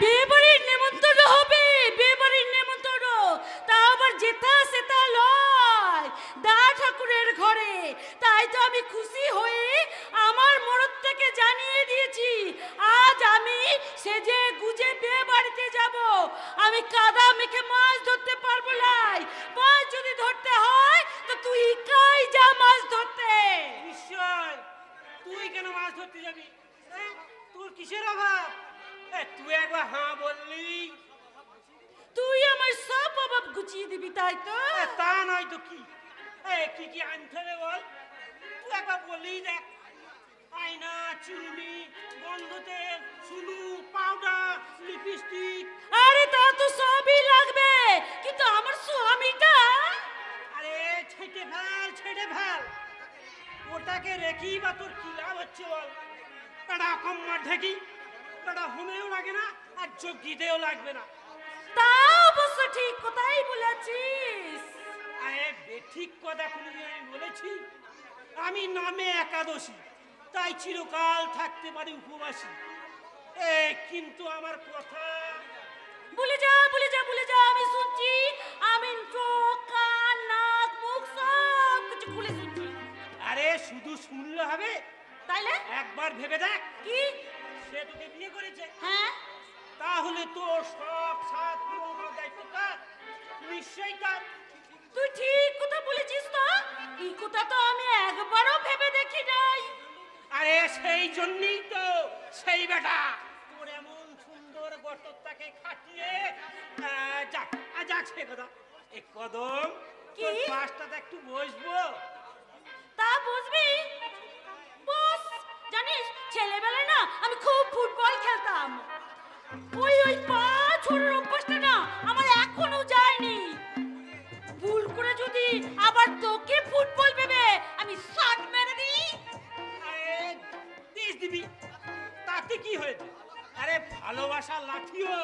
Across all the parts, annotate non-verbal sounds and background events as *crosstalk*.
বিয়ে বাড়ির নেমন্তন্ন হবে বিয়ে বাড়ির নেমন্তন্ন। তা আবার যেথা সেথা লয়, দা ঠাকুরের ঘরে। তাই তো আমি খুশি হয়ে আমার মরদ থেকে জানিয়ে দিয়েছি, আজ আমি সেজে গুজে বিয়ে বাড়িতে যাব। আমি কাদা মেখে মাছ ধরতে পারব নাই। মাছ যদি ধরতে হয়, তো তুই একাই যা মাছ ধরতে? নিশ্চয়। তুই কেন মাছ ধরতে যাবি? হ্যাঁ? তোর কিসের অভাব? তুই একবার হাঁ বললি। তুই আমার সব অভাব গুছিয়ে দিবি তাই তো? তা নয় তো কি? এ, কি কি আনতে হবে বল? তুই একবার বললি দেখ। আয়না চুরুনি গন্ধ তেল সুনু পাউডার লিপস্টিক। আরে তা তো সবই লাগবে কিন্তু আমার স্বামীটা? আরে ছেটে ফেল ছেটে ফেল। ওটাকে রেখি বা তোর কি লাভ হচ্ছে বল? এটা কম্মার ঢেকি। এটা হোমেও লাগে না আর যোগ্যিতেও লাগবে না। তা অবশ্য ঠিক কথাই বলেছিস। আরে বেঠিক কথা কোনোদিন আমি বলেছি। আমি নামে একাদশী তাই চিরকাল থাকতে পারি উপবাসী। এ কিন্তু আমার কথা ভুলে যা ভুলে যা ভুলে যা আমি শুনছি। আমি চোখ কান নাক মুখ সব কিছু খুলে শুনছি। আরে শুধু শুনলে হবে। তাইলে? একবার ভেবে দেখ। কি? সে তোকে বিয়ে করেছে হ্যাঁ? তাহলে তোর সব সাত পূরণ করার দায়িত্ব কার নিশ্চয়ই তার। তুই ঠিক কথা বলেছিস তো। এই কথা তো আমি একবারও ভেবে দেখি নাই। আরে সেই জন্যই তো সেই বেটা। তোর এমন সুন্দর গটরটাকে খাটিয়ে যাক যাক সে কথা। এ কদম কি? তোর পাশটাতে একটু বসবো। তা বুঝবি বস জানিস ছেলেবেলায় না আমি খুব ফুটবল খেলতাম। ওই ওই পা ছোড়ার অভ্যাসটা না আমার এখনও যায়নি। ভুল করে যদি আবার তোকে ফুটবল ভেবে আমি শট মেরে দিই? আরে দিস দিবি। তাতে কি হয়েছে? আরে ভালোবাসা লাঠিও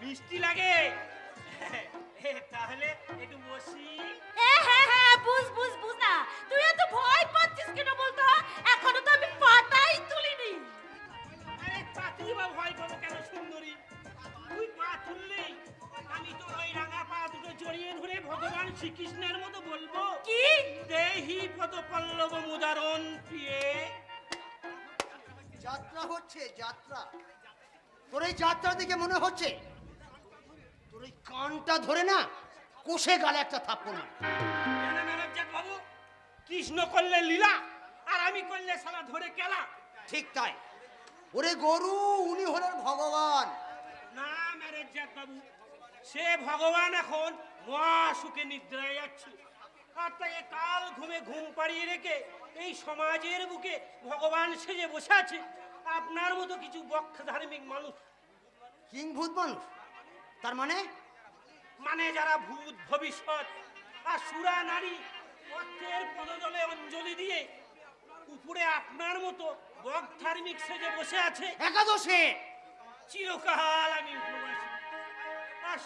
মিষ্টি লাগে। তাহলে একটু বসি। হ্যাঁ হ্যাঁ বুঝ বুঝ বুঝ না। তুই এত ভয় পাচ্ছিস কেন বলতো? এখনও শ্রীকৃষ্ণের মতো বলব কি? দেহি পদ পল্লব মুদারণ প্রিয়ে। যাত্রা হচ্ছে যাত্রা। তোর এই যাত্রা দেখে মনে হচ্ছে? তোর এই কানটা ধরে না কোষে গালে একটা থাপ্পড় বাবু কৃষ্ণ করলে লীলা আর আমি করলে সালা ধরে কেলা। ঠিক তাই। ওরে গরু উনি হলেন ভগবান। না ম্যারেজ বাবু। সে ভগবান এখন মহা সুখে নিদ্রায় যাচ্ছি। আর তাকে কাল ঘুমে ঘুম পাড়িয়ে রেখে এই সমাজের বুকে ভগবান সেজে বসে আছে। আপনার মতো কিছু বক্ষ ধার্মিক মানুষ। কিংভূত মানুষ? তার মানে? মানে যারা ভূত ভবিষ্যৎ আর সুরা নারী অর্থের পদজলে অঞ্জলি দিয়ে উপরে আপনার মতো বক ধার্মিক সেজে বসে আছে। একাদশে? চিরকাল আমি উপবাসী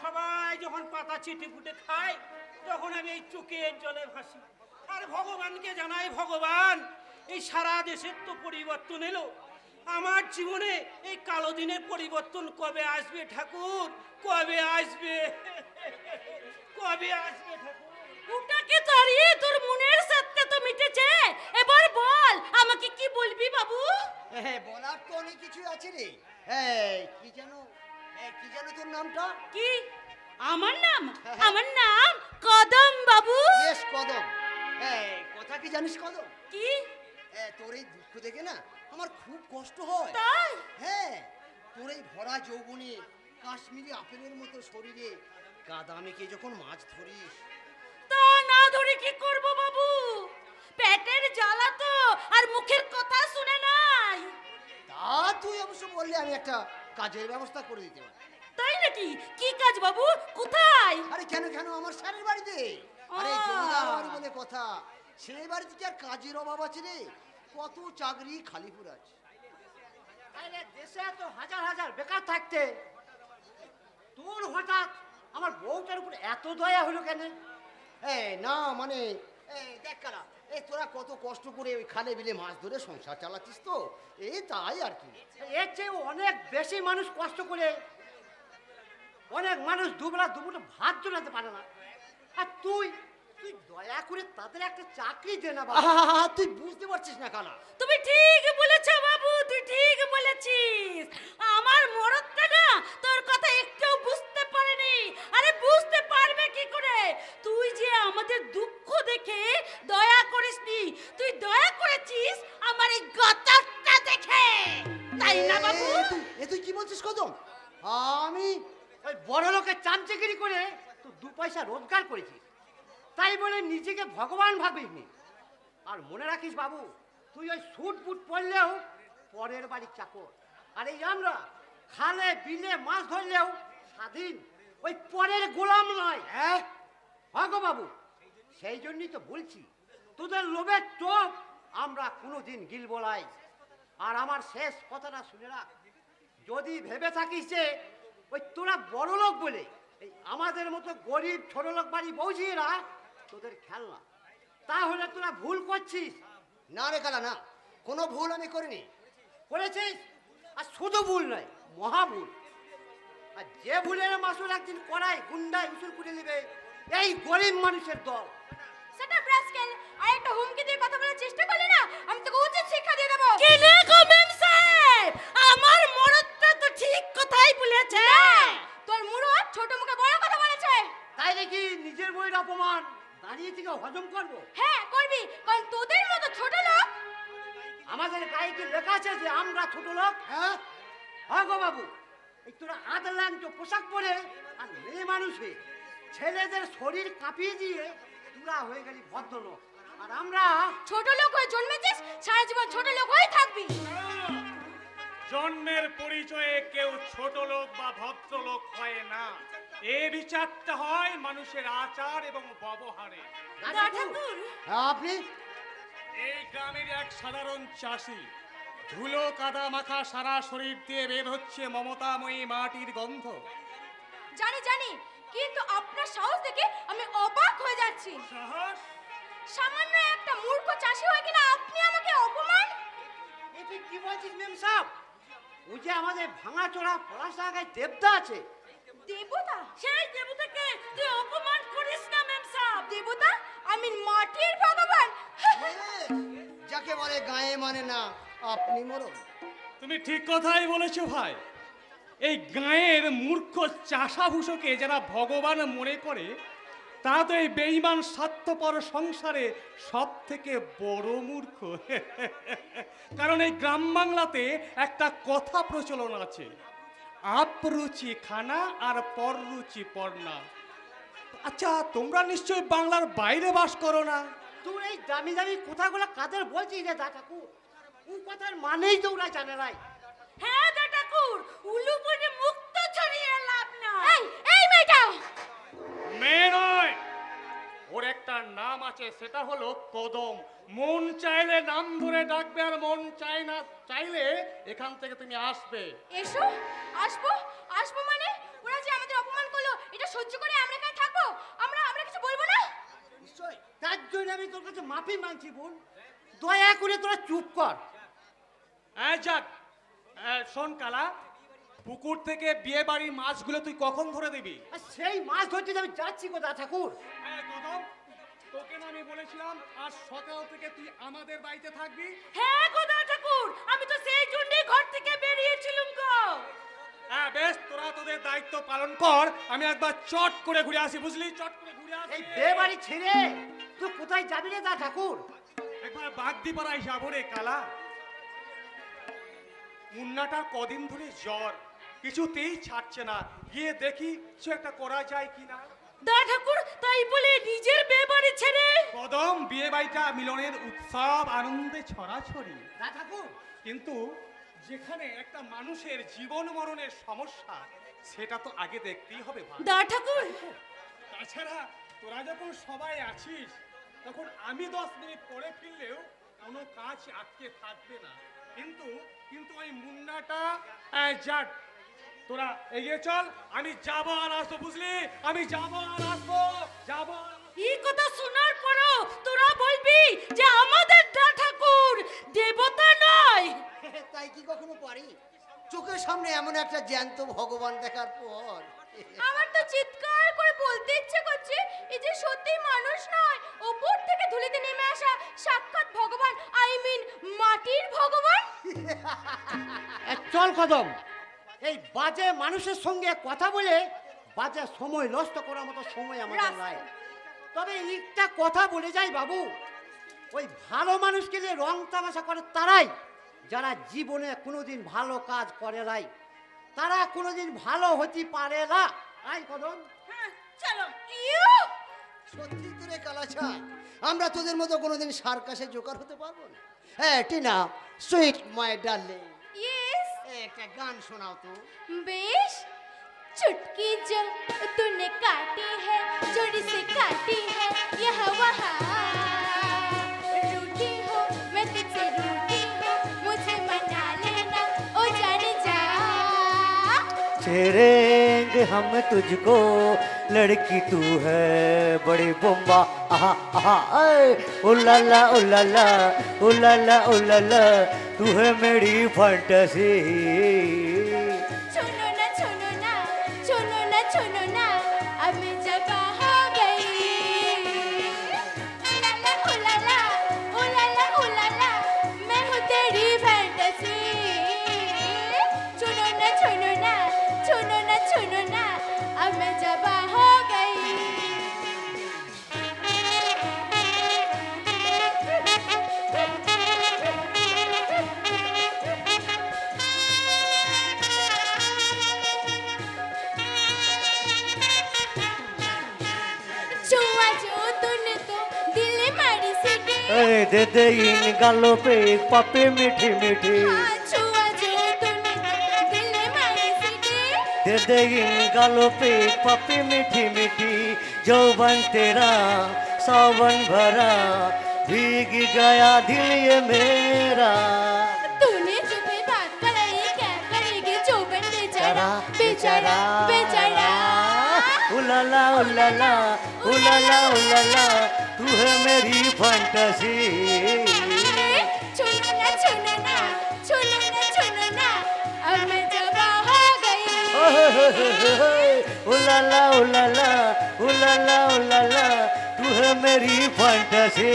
সবাই যখন পাতা চিটে ফুটে খায় তখন আমি এই চোখের জলে ভাসি। আর ভগবানকে জানাই ভগবান এই সারা দেশের তো পরিবর্তন এলো। আমার জীবনে এই কালো দিনের পরিবর্তন কবে আসবে ঠাকুর? কবে আসবে? কবে আসবে ঠাকুর? ওটাকে তাড়িয়ে তোর মনের সাথে তো মিটেছে। এবার বল আমাকে কি বলবি বাবু? হ্যাঁ বলার তো অনেক কিছুই আছে রে। এই কি এই, কি যেন তোর নামটা? কি? আমার *laughs* নাম? আমার নাম কদম বাবু। বেশ কদম। কথা কি জানিস কদম? কি? তোর এই দুঃখ দেখে না আমার খুব কষ্ট হয়। তাই? হ্যাঁ তোর এই ভরা যৌবনে কাশ্মীরি আপেলের মতো শরীরে কাদা মেখে যখন মাছ ধরিস। তা না ধরে কি করব বাবু? পেটের জ্বালা তো আর মুখের কথা শুনে নাই। তা তুই অবশ্য বললে আমি একটা কাজের ব্যবস্থা করে দিতে পারি। তাই নাকি? কি কাজ বাবু? কোথায়? আরে কেন কেন? আমার স্যারের বাড়িতে। আরে জমিদার বলে কথা। সেই বাড়িতে কি আর কাজের অভাব আছে রে? কত চাকরি খালি খালিপুর আছে। আরে দেশে এত হাজার হাজার বেকার থাকতে। তোর হঠাৎ আমার বউটার উপর এত দয়া হলো কেন? এই না মানে এই দেখ কারা। এই তোরা কত কষ্ট করে ওই খালে বিলে মাছ ধরে সংসার চালাচ্ছিস তো? এই তাই আর কি। এর চেয়ে অনেক বেশি মানুষ কষ্ট করে অনেক মানুষ দুবেলা দুপুরে ভাত জোটাতে পারে না। আর তুই তুই দয়া করে তাদের একটা চাকরি দে না বাবা। তুই বুঝতে পারছিস না কানা। তুমি ঠিক বলেছ বাবু তুই ঠিক বলেছিস। আমার মরদটা না তোর কথা একটু বুঝতে পারেনি আরে বুঝতে পারবে কি করে? তুই যে আমাদের দুঃখ দেখে দয়া করিসনি তুই দয়া করেছিস আমার এই গতরটা দেখে। তাই না বাবু? এ, তুই কি বলছিস কদম? আমি ওই বড় লোকের চামচেগিরি করে তুই দু পয়সা রোজগার করেছিস তাই বলে নিজেকে ভগবান ভাবিসনি। আর মনে রাখিস বাবু তুই ওই স্যুট বুট পরলেও পরের বাড়ির চাকর। আর এই আমরা খালে বিলে মাছ ধরলেও স্বাধীন ওই পরের গোলাম নয়। হ্যাঁ? ভাগো বাবু সেই জন্যই তো বলছি তোদের লোভের টোপ আমরা কোনোদিন গিলব নাই। আর আমার শেষ কথাটা শুনে রাখ যদি ভেবে থাকিস যে ওই তোরা বড় লোক বলে এই আমাদের মতো গরিব ছোট লোক বাড়ি বৌঝিয়েরা তোদের খেলনা। তাহলে তোরা ভুল করছিস। না রে কালা না। কোনো ভুল আমি করিনি। করেছিস? আর শুধু ভুল নয় মহা ভুল। আর যে ভুলের মাসুল একদিন করাই গুন্ডায় উসুল করে নেবে এই গরিব মানুষের দল। সেটা ব্রাস্কেল আর একটা হুমকি দিয়ে কথা বলার চেষ্টা করলি না আমি তোকে উচিত শিক্ষা দিয়ে দেবো। কি গো মেম সাহেব আমার মরদটা তো ঠিক কথাই বলেছে। তোর মুরত ছোট মুখে বড় কথা বলেছে। তাই নাকি নিজের বইয়ের অপমান দাঁড়িয়ে থেকে হজম করব? হ্যাঁ করবি কারণ তোদের মতো ছোট লোক আমাদের গায়ে কি লেখা আছে যে আমরা ছোট লোক? হ্যাঁ। হ্যাঁ গো বাবু। এই তোরা আদলান পোশাক পরে আর মেয়ে মানুষ হয়ে ছেলেদের শরীর কাঁপিয়ে দিয়ে তোরা হয়ে গেলি ভদ্রলোক। আর আমরা ছোট লোক হয়ে জন্মেছিস সারা জীবন ছোট লোক হয়ে থাকবি। জন্মের পরিচয়ে কেউ ছোট লোক বা ভদ্রলোক হয় না। এ বিচারটা হয় মানুষের আচার এবং ব্যবহারে। হ্যাঁ, আপনি? এই গ্রামের এক সাধারণ চাষি ধুলো কাদা মাখা সারা শরীর দিয়ে বের হচ্ছে মমতাময়ী মাটির গন্ধ। জানি জানি কিন্তু আপনার সাহস দেখে আমি অবাক হয়ে যাচ্ছি। সাহস? সামান্য একটা মূর্খ চাষি হয়ে কিনা আপনি আমাকে অপমান? এ তুই কি বলছিস মেম সাহেব ওই যে আমাদের ভাঙা চোরা পলাশ লাগায় দেবতা আছে। দেবতা? সেই দেবতাকে তুই অপমান করিস না মেম সাহেব দেবতা আমি মাটির ভগবান। যাকে বলে গায়ে মানে না। আপনি মরণ তুমি ঠিক কথাই বলেছ ভাই। এই গাঁয়ের মূর্খ চাষাভূষকে যারা ভগবান মনে করে তারা তো এই বেইমান স্বার্থপর সংসারে সব থেকে বড় মূর্খ। *laughs* কারণ এই গ্রাম বাংলাতে একটা কথা প্রচলন আছে আপরুচি খানা আর পররুচি পড়না আচ্ছা তোমরা নিশ্চয়ই বাংলার বাইরে বাস করো না? তুই এই দামি দামি কথাগুলো কাদের বলছিস রে দা ঠাকুর ও কথার মানেই তো ওরা জানে নাই। হ্যাঁ দা ঠাকুর উলু বনে মুক্ত ছড়িয়ে লাভ না এই এই মেয়েটা! মেয়ে নয় ওর একটা নাম আছে সেটা হলো কদম। মন চাইলে নাম ধরে ডাকবে আর মন চাই না চাইলে এখান থেকে তুমি আসবে। এসো আসব আসব মানে? ওরা যে আমাদের অপমান করল এটা সহ্য করে আমরা এখানে থাকব? আমরা আমরা কিছু বলব না? নিশ্চয় তার জন্য আমি তোর কাছে মাফি মাংছি বোন। দয়া করে তোরা চুপ কর। এই যাক শোন কালা পুকুর থেকে বিয়ে বাড়ির মাছগুলো তুই কখন ধরে দিবি? আর সেই মাছ ধরতে যে আমি যাচ্ছি গো দা ঠাকুর কদম তোকে না আমি বলেছিলাম আজ সকাল থেকে তুই আমাদের বাড়িতে থাকবি। হ্যাঁ গো দা ঠাকুর? আমি তো সেই জন্যই ঘর থেকে বেরিয়েছিলাম গো। হ্যাঁ বেশ তোরা তোদের দায়িত্ব পালন কর আমি একবার চট করে ঘুরে আসি বুঝলি? চট করে ঘুরে আসি। এই বে বাড়ি ছেড়ে তুই কোথায় যাবি রে দা ঠাকুর? একবার বাগদি পাড়ায় যাব রে কালা। মুন্নাটা কদিন ধরে জ্বর। কিছুতেই ছাড়ছে না। গিয়ে দেখি কিছু একটা করা যায় কিনা। দা ঠাকুর তাই বলে নিজের বিয়ে বাড়ি ছেড়ে। কদম বিয়ে বাড়িটা মিলনের উৎসব আনন্দে ছড়াছড়ি। দা ঠাকুর। কিন্তু যেখানে একটা মানুষের জীবন মরণের সমস্যা সেটা তো আগে দেখতেই হবে ভাই। দা ঠাকুর তাছাড়া তোরা যখন সবাই আছিস তখন আমি দশ মিনিট পরে ফিরলেও কোনো কাজ আটকে থাকবে না। কিন্তু কিন্তু ওই মুন্নাটা যাক তোরা এগিয়ে চল আমি যাব আর আসব বুঝলি? আমি যাব আর আসব যাব এই কথা শোনার পরও তোরা বলবি যে আমাদের দা ঠাকুর দেবতা নয়? *laughs* তাই কি কখনো পারি? চোখের সামনে এমন একটা জ্যান্ত ভগবান দেখার পর। আমার তো চিৎকার করে বলতে ইচ্ছে করছে এই যে সত্যি মানুষ নয় ওপর থেকে ধুলিতে নেমে আসা সাক্ষাৎ ভগবান আই মিন মাটির ভগবান। চল কদম। এই বাজে মানুষের সঙ্গে কথা বলে বাজে সময় নষ্ট করার মতো সময় আমাদের নাই। তবে একটা কথা বলে যাই বাবু ওই ভালো মানুষকে যে রং তামাশা করে তারাই যারা জীবনে কোনোদিন ভালো কাজ করে নাই। তারা কোনোদিন ভালো হতে পারে না আই কদম হ্যাঁ, চলো ইউ সত্যি তোরে কালাচা আমরা তোদের মতো কোনোদিন সার্কাসে জোকার হতে পারবো না হ্যাঁ Tina sweet my darling yes একটা গান শোনাও তো बेश चुटकी जो तूने काटी है जोड़ी से काटी है यह वहाँ छेड़ेंगे हम तुझको, लड़की तू है, बड़ी बोम्बा। आहा आहा ओ लाला ओ लाला ओ लाला तू है मेरी फंटसी दे दे इन गालों पे एक पापे मीठी मीठी। तो दे दे इन गालों पे एक पापे मीठी मीठी। जौवन तेरा सावन भरा भीग गया दिल ये मेरा। तूने जो भी बात कराई क्या करेगी जो बन बेचारा बेचारा बेचारा। उलाला उलाला उलाला उलाला। तू है मेरी फंटेसी छुनो ना छुनो ना छुनो ना छुनो ना अब मैं जब हो गई उलाला उलाला उलाला उलाला तू है मेरी फंटेसी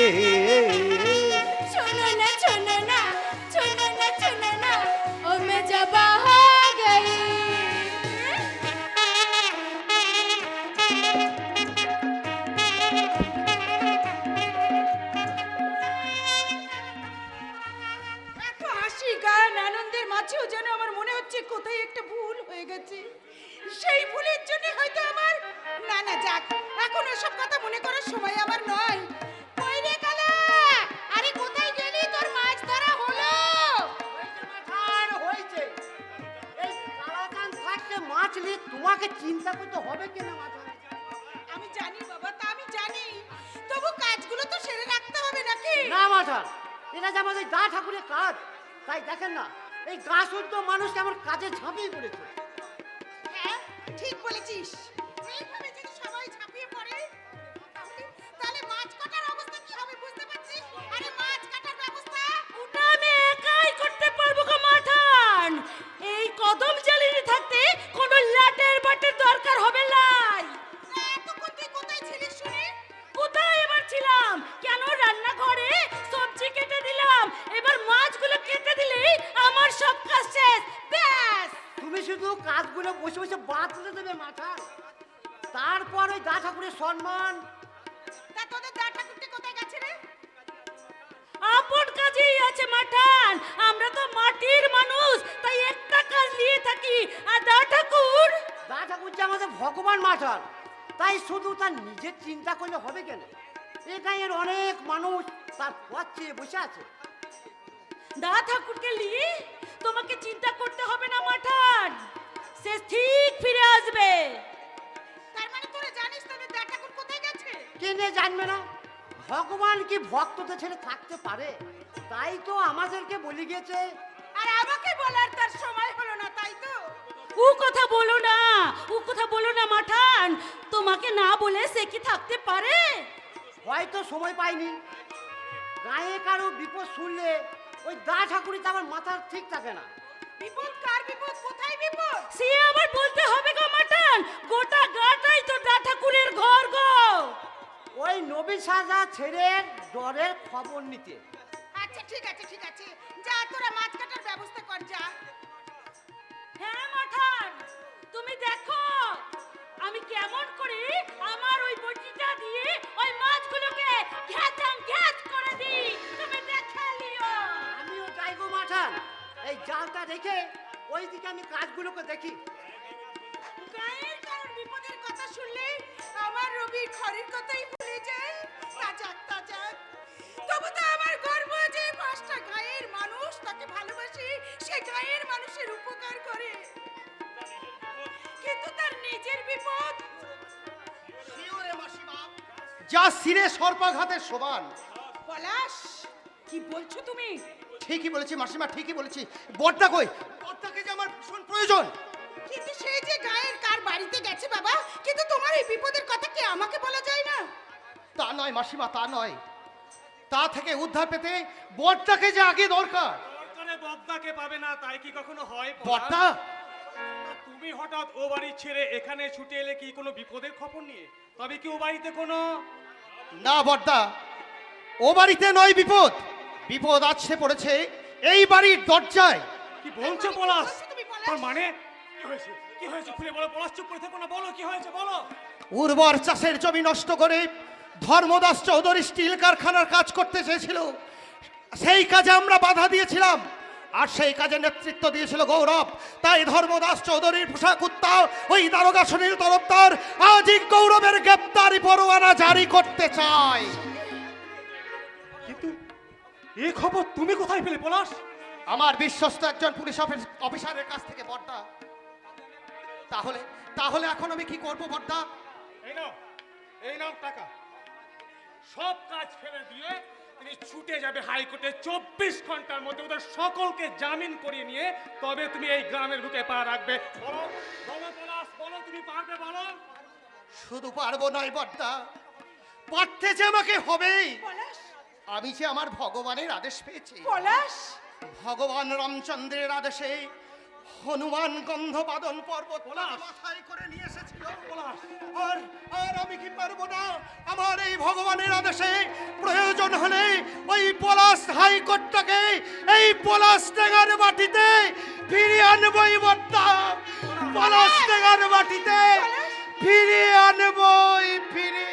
না এরা যে আমাদের দা ঠাকুরের কাজ, তাই দেখেন না, এই গা শুদ্ধ মানুষ আমার কাজে ঝাঁপিয়ে পড়েছে। হ্যাঁ ঠিক বলেছিস। বসে দেবে মাথা। তারপর ওই দা ঠাকুরের সম্মান। তা তোদের দা ঠাকুরটি কোথায় গেছে রে? আপন কাজেই আছে মাঠান। আমরা তো মাটির মানুষ তাই একটা কাজ নিয়ে থাকি। আর দা ঠাকুর? দা ঠাকুর যে আমাদের ভগবান মাথার তাই শুধু তার নিজের চিন্তা করলে হবে কেন? এ গাঁয়ের অনেক মানুষ তার পথ চেয়ে বসে আছে। দা ঠাকুরকে নিয়ে তোমাকে চিন্তা করতে হবে না মাঠান। সে ঠিক ফিরে আসবে। তার মানে তোরা জানিস তোদের ঠাকুর কোথায় গেছে? কেনে জানবে না? ভগবান কি ভক্তদের ছেড়ে থাকতে পারে? তাই তো আমাদেরকে বলে গিয়েছে। আর আমাকে বলার তার সময় হলো না তাই তো। ও কথা বলো না ও কথা বলো না মাঠান। তোমাকে না বলে সে কি থাকতে পারে? হয়তো সময় পাইনি। গায়ে কারও বিপদ শুনলে ওই দা ঠাকুরই তো আমার মাথার ঠিক থাকে না। বিপদ কার? বিপদ কোথায় বিপদ? সে আবার বলতে হবে গো মাটান গোটা গাটাই তো দা ঠাকুরের ঘর গো। ওই নবী সাজা ছেড়ে জ্বরের খবর নিতে। আচ্ছা ঠিক আছে ঠিক আছে। যা তোরা মাছ কাটার ব্যবস্থা কর যা। হ্যাঁ মাঠান তুমি দেখো আমি কেমন করে আমার ওই বটিটা দিয়ে ওই মাছগুলোকে ঘ্যাচাং ঘ্যাচ করে দিই। তুমি দেখে লিও আমিও যাই গো মাঠান এই জালটা রেখে ওই দিকে আমি কাজগুলোকে দেখি। গায়ের কারোর বিপদের কথা শুনলে আমার রবির ঘরের কথাই ভুলে যায়। তা যাক তা যাক তবু তো আমার গর্ব যে পাঁচটা গায়ের মানুষ তাকে ভালোবাসে সে গায়ের মানুষের উপকার করে। কিন্তু তার নিজের বিপদ। যা সিরে সর্পাঘাতের সমান। পলাশ কি বলছো তুমি? ঠিকই বলেছি মাসিমা ঠিকই বলেছি। বড়টা কই বড়টাকে যে আমার ভীষণ প্রয়োজন। কিন্তু সে যে গায়ের কার বাড়িতে গেছে বাবা কিন্তু তোমার এই বিপদের কথা কি আমাকে বলা যায় না? তা নয় মাসিমা তা নয়। তা থেকে উদ্ধার পেতে বড়টাকে যে আগে দরকার। দরকারে বদ্দাকে পাবে না তাই কি কখনো হয়? বড়টা তুমি হঠাৎ ও বাড়ি ছেড়ে এখানে ছুটে এলে কি কোনো বিপদের খবর নিয়ে? তবে কি ও বাড়িতে কোনো? না বড়দা ও বাড়িতে নয় বিপদ। বিপদ আছে পড়েছে এই বাড়ির দরজায়। কি বলছো পলাশ? তার মানে? কি হয়েছে? কি হয়েছে? খুলে বলো পলাশ চুপ করে থেকো না বলো কি হয়েছে বলো। উর্বর চাষের জমি নষ্ট করে ধর্মদাস চৌধুরী স্টিল কারখানার কাজ করতে চেয়েছিল। সেই কাজে আমরা বাধা দিয়েছিলাম আর সেই কাজে নেতৃত্ব দিয়েছিল গৌরব। তাই ধর্মদাস চৌধুরীর পোশাক কুত্তা ওই দারোগা সুনীল তরফদার আজই গৌরবের গ্রেপ্তারি পরোয়ানা জারি করতে চায়। কিন্তু এই খবর তুমি কোথায় পেলে পলাশ? আমার বিশ্বস্ত একজন পুলিশ অফিস- অফিসারের কাছ থেকে বর্দা। তাহলে তাহলে এখন আমি কি করব বর্দা? এই নাও এই নাও টাকা। সব কাজ ফেলে দিয়ে তুমি ছুটে যাবে হাইকোর্টে চব্বিশ ঘণ্টার মধ্যে ওদের সকলকে জামিন করিয়ে নিয়ে তবে তুমি এই গ্রামের বুকে পা রাখবে। বলো বলো পলাশ বলো তুমি পারবে বলো। শুধু পারব নয় বর্দা পারতে যে আমাকে হবেই। আমি যে আমার ভগবানের আদেশ পেয়েছি। পলাশ। ভগবান রামচন্দ্রের আদেশে হনুমান গন্ধবাদন পর্বত। মাথায় করে নিয়ে এসেছিল। আর আর আমি কি পারব না? আমার এই ভগবানের আদেশে প্রয়োজন হলে ওই পলাশ হাইকোর্টটাকে এই পলাশ টেঙার মাটিতে ফিরিয়ে আনবই বর্তা পলাশ। মাটিতে ফিরিয়ে আনবই ফিরিয়ে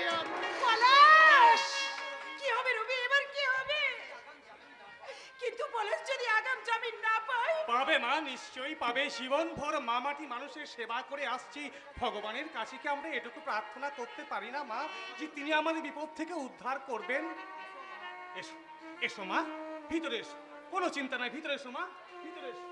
নিশ্চয়ই পাবে। জীবনভর মামাটি মানুষের সেবা করে আসছি। ভগবানের কাছে কি আমরা এটুকু প্রার্থনা করতে পারি না, মা? যে তিনি আমাদের বিপদ থেকে উদ্ধার করবেন। এসো এসো, মা। ভিতরে এসো। কোনো চিন্তা নাই, ভিতরে এসো, মা। ভিতরে এসো।